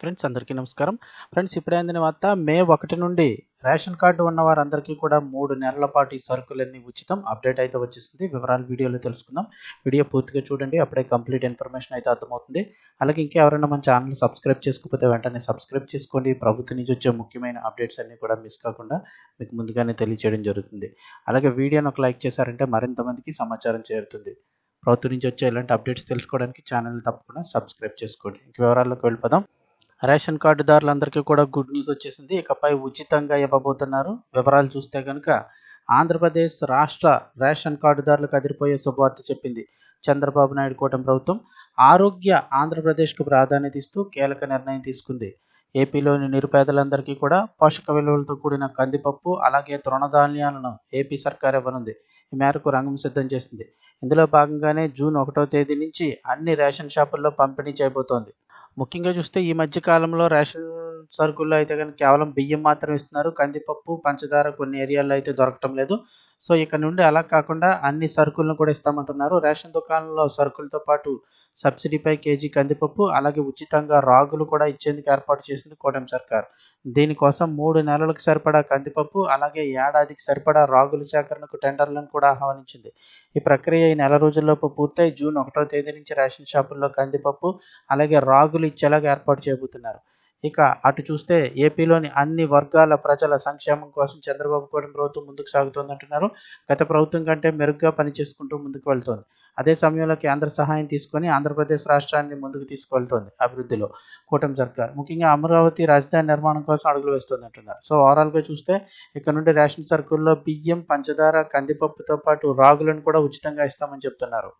Friends అందరికీ నమస్కారం. Friends ఇప్పుడే అందిన వార్త మే ఒకటి నుండి రేషన్ కార్డు ఉన్న వారందరికీ కూడా మూడు నెలల పాటు ఈ సరుకులన్నీ ఉచితం. అప్డేట్ అయితే వచ్చేసింది. వివరాలు వీడియోలో తెలుసుకుందాం. వీడియో పూర్తిగా చూడండి. అప్పుడే కంప్లీట్ ఇన్ఫర్మేషన్ అయితే అర్థమవుతుంది. అలాగే ఇంకా ఎవరైనా మన ఛానల్ సబ్స్క్రైబ్ చేసుకోకపోతే వెంటనే సబ్స్క్రైబ్ చేసుకోండి. ప్రభుత్వం నుంచి వచ్చే ముఖ్యమైన అప్డేట్స్ అన్నీ కూడా మిస్ కాకుండా మీకు ముందుగానే తెలియచేయడం జరుగుతుంది. అలాగే వీడియోని ఒక లైక్ చేశారంటే మరింత మందికి సమాచారం చేరుతుంది. ప్రభుత్వం నుంచి వచ్చే ఇలాంటి అప్డేట్స్ తెలుసుకోవడానికి ఛానల్ తప్పకుండా సబ్స్క్రైబ్ చేసుకోండి. ఇంక వివరాల్లోకి వెళ్ళిపోదాం. రేషన్ కార్డుదారులందరికీ కూడా గుడ్ న్యూస్ వచ్చేసింది. ఇకపై ఉచితంగా ఇవ్వబోతున్నారు. వివరాలు చూస్తే కనుక ఆంధ్రప్రదేశ్ రాష్ట్ర రేషన్ కార్డుదారులకు అదిరిపోయే శుభవార్త చెప్పింది చంద్రబాబు నాయుడు కూటమి ప్రభుత్వం. ఆరోగ్య ఆంధ్రప్రదేశ్కు ప్రాధాన్యత ఇస్తూ కీలక నిర్ణయం తీసుకుంది. ఏపీలోని నిరుపేదలందరికీ కూడా పోషక విలువలతో కూడిన కందిపప్పు అలాగే తృణధాన్యాలను ఏపీ సర్కార్ ఇవ్వనుంది. ఈ మేరకు రంగం సిద్ధం చేసింది. ఇందులో భాగంగానే జూన్ ఒకటో తేదీ నుంచి అన్ని రేషన్ షాపుల్లో పంపిణీ చేయబోతోంది. ముఖ్యంగా చూస్తే ఈ మధ్య కాలంలో రేషన్ సరుకుల్లో అయితే కనుక కేవలం బియ్యం మాత్రం ఇస్తున్నారు. కందిపప్పు పంచదార కొన్ని ఏరియాల్లో అయితే దొరకటం లేదు. సో ఇక్కడ నుండి అలా కాకుండా అన్ని సరుకులను కూడా ఇస్తామంటున్నారు. రేషన్ దుకాణంలో సరుకులతో పాటు సబ్సిడీపై కేజీ కందిపప్పు అలాగే ఉచితంగా రాగులు కూడా ఇచ్చేందుకు ఏర్పాటు చేసింది కూటమి సర్కార్. దీనికోసం మూడు నెలలకు సరిపడా కందిపప్పు అలాగే ఏడాదికి సరిపడా రాగుల సేకరణకు టెండర్లను కూడా ఆహ్వానించింది. ఈ ప్రక్రియ ఈ నెల రోజుల్లోపు పూర్తయి జూన్ ఒకటో తేదీ నుంచి రేషన్ షాపుల్లో కందిపప్పు అలాగే రాగులు ఇచ్చేలాగా ఏర్పాటు చేయబోతున్నారు ఇక అటు చూస్తే ఏపీలోని అన్ని వర్గాల ప్రజల సంక్షేమం కోసం చంద్రబాబు కూడా ప్రభుత్వం ముందుకు సాగుతోంది అంటున్నారు గత ప్రభుత్వం కంటే మెరుగ్గా పనిచేసుకుంటూ ముందుకు వెళ్తోంది. అదే సమయంలో కేంద్ర సహాయం తీసుకొని ఆంధ్రప్రదేశ్ రాష్ట్రాన్ని ముందుకు తీసుకువెళ్తోంది అభివృద్ధిలో. కూటమి సర్కార్ ముఖ్యంగా అమరావతి రాజధాని నిర్మాణం కోసం అడుగులు వేస్తుంది అంటున్నారు సో ఓవరాల్గా చూస్తే ఇక్కడ నుండి రేషన్ సర్కుల్లో బియ్యం పంచదార కందిపప్పుతో పాటు రాగులను కూడా ఉచితంగా ఇస్తామని చెప్తున్నారు.